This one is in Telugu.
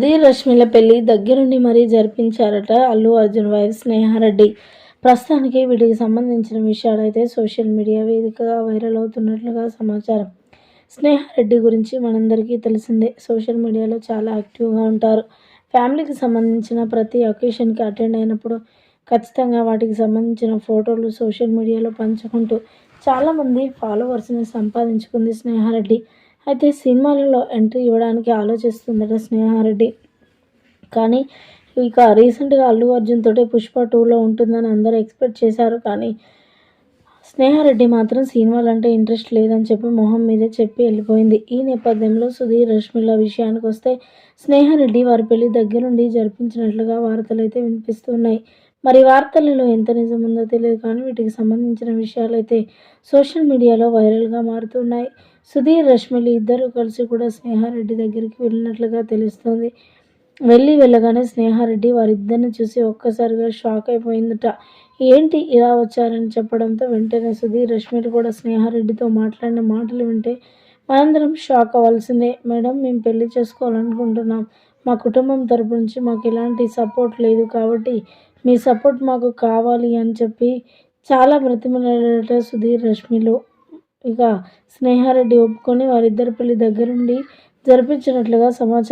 సుధీర్ రష్మిల పెళ్ళి దగ్గరుండి మరీ జరిపించారట అల్లు అర్జున్ వైఫ్ స్నేహారెడ్డి. ప్రస్తుతానికి వీటికి సంబంధించిన విషయాలైతే సోషల్ మీడియా వేదికగా వైరల్ అవుతున్నట్లుగా సమాచారం. స్నేహారెడ్డి గురించి మనందరికీ తెలిసిందే సోషల్ మీడియాలో చాలా యాక్టివ్గా ఉంటారు. ఫ్యామిలీకి సంబంధించిన ప్రతి ఒకేషన్కి అటెండ్ అయినప్పుడు ఖచ్చితంగా వాటికి సంబంధించిన ఫోటోలు సోషల్ మీడియాలో పంచుకుంటూ చాలామంది ఫాలోవర్స్ని సంపాదించుకుంది స్నేహారెడ్డి. అయితే సినిమాలలో ఎంట్రీ ఇవ్వడానికి ఆలోచిస్తుందట స్నేహారెడ్డి. కానీ ఇక రీసెంట్గా అల్లు అర్జున్ తోటే పుష్ప టూలో ఉంటుందని అందరూ ఎక్స్పెక్ట్ చేశారు. కానీ స్నేహారెడ్డి మాత్రం సినిమాలంటే ఇంట్రెస్ట్ లేదని చెప్పి మొహం మీదే చెప్పి వెళ్ళిపోయింది. ఈ నేపథ్యంలో సుధీర్ రష్మిల విషయానికి వస్తే స్నేహారెడ్డి వారి పెళ్ళి దగ్గరుండి జరిపించినట్లుగా వార్తలు అయితే వినిపిస్తున్నాయి. మరి వార్తలలో ఎంత నిజం ఉందో తెలియదు కానీ వీటికి సంబంధించిన విషయాలైతే సోషల్ మీడియాలో వైరల్గా మారుతున్నాయి. సుధీర్ రష్మిలు ఇద్దరు కలిసి కూడా స్నేహారెడ్డి దగ్గరికి వెళ్ళినట్లుగా తెలుస్తోంది. వెళ్ళి వెళ్ళగానే స్నేహారెడ్డి వారిద్దరిని చూసి ఒక్కసారిగా షాక్ అయిపోయిందట. ఏంటి ఇలా వచ్చారని చెప్పడంతో వెంటనే సుధీర్ రష్మిలు కూడా స్నేహారెడ్డితో మాట్లాడిన మాటలు వింటే మనందరం షాక్ అవ్వాల్సిందే. మేడం మేము పెళ్ళి చేసుకోవాలనుకుంటున్నాం. మా కుటుంబం తరపు నుంచి మాకు ఎలాంటి సపోర్ట్ లేదు కాబట్టి మీ సపోర్ట్ మాకు కావాలి అని చెప్పి చాలా బ్రతిమలాడట సుధీర్ రష్మిలు. ఇక స్నేహారెడ్డి ఒప్పుకొని వారిద్దరి పెళ్ళి దగ్గరుండి జరిపించినట్లుగా సమాచారం